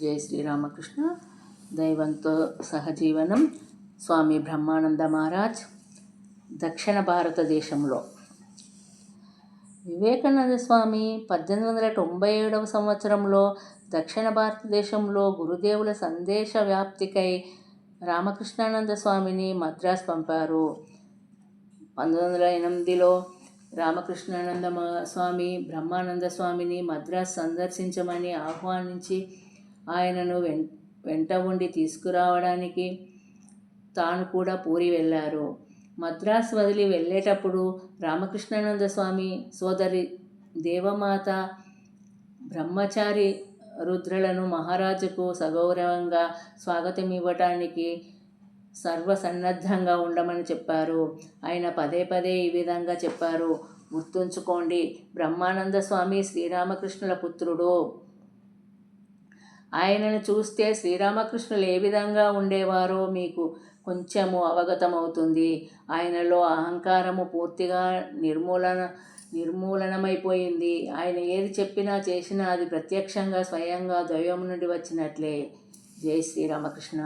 జై శ్రీరామకృష్ణ. దైవంతో సహజీవనం. స్వామి బ్రహ్మానంద మహారాజ్. దక్షిణ భారతదేశంలో. వివేకానంద స్వామి పద్దెనిమిది వందల తొంభై ఏడవ సంవత్సరంలో దక్షిణ భారతదేశంలో గురుదేవుల సందేశ వ్యాప్తికై రామకృష్ణానంద స్వామిని మద్రాస్ పంపారు. పంతొమ్మిది వందల ఎనిమిదిలో రామకృష్ణానంద స్వామి బ్రహ్మానంద స్వామిని మద్రాస్ సందర్శించమని ఆహ్వానించి ఆయనను వెం వెంట ఉండి తీసుకురావడానికి తాను కూడా పూరి వెళ్ళారు. మద్రాస్ వదిలి వెళ్ళేటప్పుడు రామకృష్ణానంద స్వామి సోదరి దేవమాత బ్రహ్మచారి రుద్రలను మహారాజుకు సగౌరవంగా స్వాగతం ఇవ్వటానికి సర్వసన్నద్ధంగా ఉండమని చెప్పారు. ఆయన పదే పదే ఈ విధంగా చెప్పారు. గుర్తుంచుకోండి బ్రహ్మానంద స్వామి శ్రీరామకృష్ణుల పుత్రుడు. ఆయనను చూస్తే శ్రీరామకృష్ణులు ఏ విధంగా ఉండేవారో మీకు కొంచెము అవగతమవుతుంది. ఆయనలో అహంకారము పూర్తిగా నిర్మూలన నిర్మూలనమైపోయింది. ఆయన ఏది చెప్పినా చేసినా అది ప్రత్యక్షంగా స్వయంగా దైవం నుండి వచ్చినట్లే. జై శ్రీరామకృష్ణ.